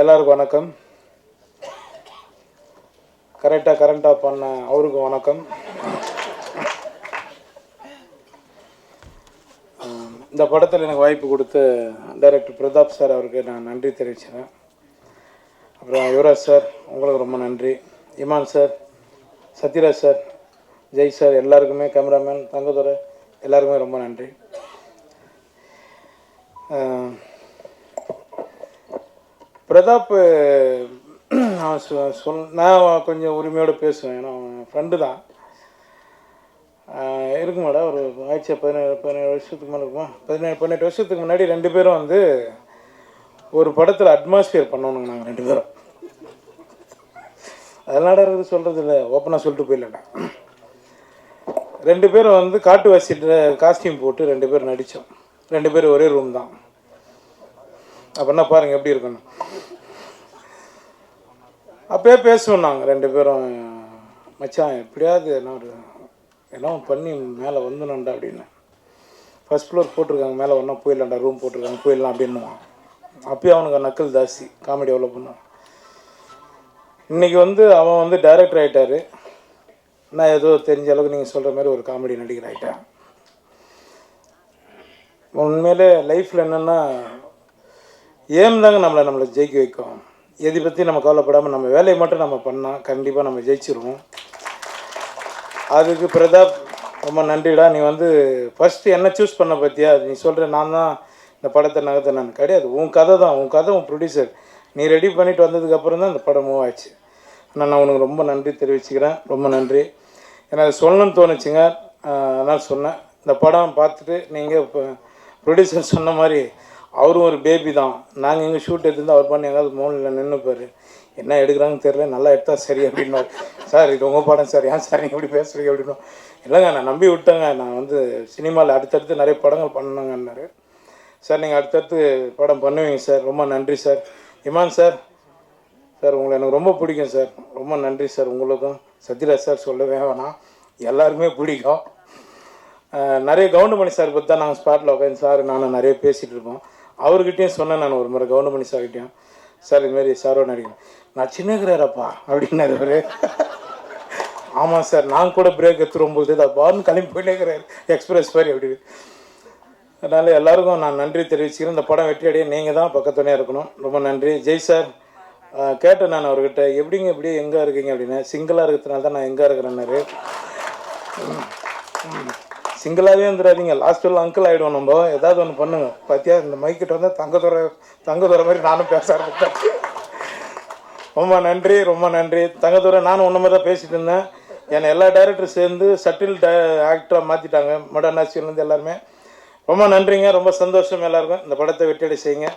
எல்லாருக்கும் வணக்கம். கரெக்டாக கரண்ட்டாக பண்ண அவருக்கும் வணக்கம். இந்த படத்தில் எனக்கு வாய்ப்பு கொடுத்து டைரக்டர் பிரதாப் சார் அவருக்கு நான் நன்றி தெரிவிச்சுக்கிறேன். அப்புறம் யுவராஜ் சார் உங்களுக்கு ரொம்ப நன்றி. Imman sir Sathyaraj sir Jai sir எல்லாருக்குமே கேமராமேன் தங்கதுரை எல்லாருக்குமே ரொம்ப நன்றி. பிரதாப் நான் சொ- சொல் நான் கொஞ்சம் உரிமையோடு பேசுவேன். ஏன்னா அவன் ஃப்ரெண்டு தான். இருக்கு மேடம் ஒரு ஆயிடுச்சு பதினேழு பதினேழு வருஷத்துக்கு மேலே இருக்குமா? பதினேழு பதினெட்டு வருஷத்துக்கு முன்னாடி ரெண்டு பேரும் வந்து ஒரு படத்தில் அட்மாஸ்பியர் பண்ணணுங்க நாங்கள் ரெண்டு பேரும். அதனால இருக்குது சொல்கிறது இல்லை ஓப்பனாக சொல்லிட்டு போயிடலடா ரெண்டு பேரும் வந்து காட்டு காட்டுவாசி காஸ்டியூம் போட்டு ரெண்டு பேரும் நடித்தோம் ரெண்டு பேரும் ஒரே ரூம் தான். அப்படின்னா பாருங்கள் எப்படி இருக்கணும் அப்பயே பேசுவோம் நாங்கள் ரெண்டு பேரும். மச்சான் எப்படியாவது என்ன ஒரு என்ன பண்ணி மேலே வந்துடணும்டா அப்படின்னு. ஃபஸ்ட் ஃப்ளோர் போட்டிருக்காங்க மேலே ஒன்றா போயிடலாம்டா ரூம் போட்டிருக்காங்க போயிடலாம் அப்படின்னுவான். அப்பயும் அவனுக்கு நக்கல் ஜாஸ்தி காமெடி எவ்வளோ பண்ணுவான் இன்றைக்கி வந்து அவன் வந்து டைரக்டர் ஆகிட்டார் நான் ஏதோ தெரிஞ்ச அளவுக்கு நீங்கள் சொல்கிற மாதிரி ஒரு காமெடி நடிகர் ஆகிட்டேன் உண்மையிலே லைஃப்பில் என்னென்னா ஏம் தாங்க நம்மளை நம்மளை ஜெயிக்க வைக்கும். எதை பற்றி நம்ம கவலைப்படாமல் நம்ம வேலையை மட்டும் நம்ம பண்ணால் கண்டிப்பாக நம்ம ஜெயிச்சிருவோம். அதுக்கு பிரதாப் ரொம்ப நன்றிடா. நீ வந்து ஃபஸ்ட்டு என்ன சூஸ் பண்ண பற்றியா நீ சொல்கிற நான் தான் இந்த படத்தை நகர்த்த நான் கிடையாது. உன் கதை தான். உன் கதை உன் ப்ரொடியூசர் நீ ரெடி பண்ணிட்டு வந்ததுக்கப்புறம் தான் இந்த படம் மூவ் ஆச்சு. ஆனால் நான் உனக்கு ரொம்ப நன்றி தெரிவிச்சுக்கிறேன். ரொம்ப நன்றி. எனக்கு சொல்லணும்னு தோணுச்சுங்க. அதனால் சொன்னேன். இந்த படம் பார்த்துட்டு நீங்கள் இப்போ ப்ரொடியூசர் சொன்ன மாதிரி அவரும் ஒரு பேபி தான். நாங்கள் எங்கள் ஷூட் எடுத்து அவர் பண்ணி எங்காவது மோனில் நின்றுப்பார் என்ன எடுக்கிறாங்கன்னு தெரியல நல்லா எடுத்தா சரி அப்படின்னாரு சார் இது உங்கள் படம் சார். ஏன் சார் நீங்கள் இப்படி பேசுகிறீங்க அப்படின்னா இல்லைங்க நான் நம்பி விட்டேங்க. நான் வந்து சினிமாவில் அடுத்தடுத்து நிறைய படங்கள் பண்ணணுங்கன்னாரு சார் நீங்கள் அடுத்தடுத்து படம் பண்ணுவீங்க சார். ரொம்ப நன்றி சார். இமான் சார் சார் உங்களை எனக்கு ரொம்ப பிடிக்கும் சார். ரொம்ப நன்றி சார் உங்களுக்கும். சத்யராஜ் சார் சொல்லவே வேணாம். எல்லாருக்குமே பிடிக்கும். நிறைய கவுண்டமணி சார் பற்றி தான் நாங்கள் ஸ்பாட்டில் உட்காந்து சார் நானும் நிறைய பேசிகிட்டு இருப்போம் அவர்கிட்டையும் சொன்னேன் நான் ஒரு முறை கவுண்டமணி சார்கிட்டையும் சார் இதுமாரி சாரோட நடிக்கிறேன் நான் சின்னகிறாரப்பா அப்படின்னாரு அவர். ஆமாம் சார் நான் கூட பிரேக் எடுத்துரும்போது தான் பாருன்னு கிளம்பி இருக்கிறார். எக்ஸ்பிரஸ் மாதிரி அப்படின்னு அதனால் எல்லாருக்கும் நான் நன்றி தெரிவிச்சுக்கிறேன். இந்த படம் வெற்றி அடைய நீங்கள் தான் பக்கத்துணையாக இருக்கணும். ரொம்ப நன்றி. ஜெய் சார் கேட்டேன் நான் அவர்கிட்ட. எப்படிங்க இப்படி எங்கே இருக்கீங்க? அப்படின்னு சிங்கிளாக இருக்கிறதுனால தான் நான் எங்கே இருக்கிறேன்னாரு. சிங்கிளாகவே வந்துடாதீங்க லாஸ்ட்டில் அங்கிள் ஆகிடுவோம் நம்ம. ஏதாவது ஒன்று பண்ணுங்க. பார்த்தியா இந்த மைக்கிட்ட வந்து தங்கதுரை தங்கதுரை மாதிரி நானும் பேச ஆரம்பித்தேன் ரொம்ப நன்றி ரொம்ப நன்றி. தங்கதுரை நானும் ஒன்று மாதிரி தான் பேசிகிட்டு இருந்தேன். என்னை எல்லா டைரக்டரும் சேர்ந்து சட்டில் ட ஆக்டராக மாற்றிட்டாங்க மடன் ஆசிரியர்லேருந்து எல்லாருமே. ரொம்ப நன்றிங்க. ரொம்ப சந்தோஷம் எல்லாருக்கும். இந்த படத்தை வெற்றியடை செய்யுங்க.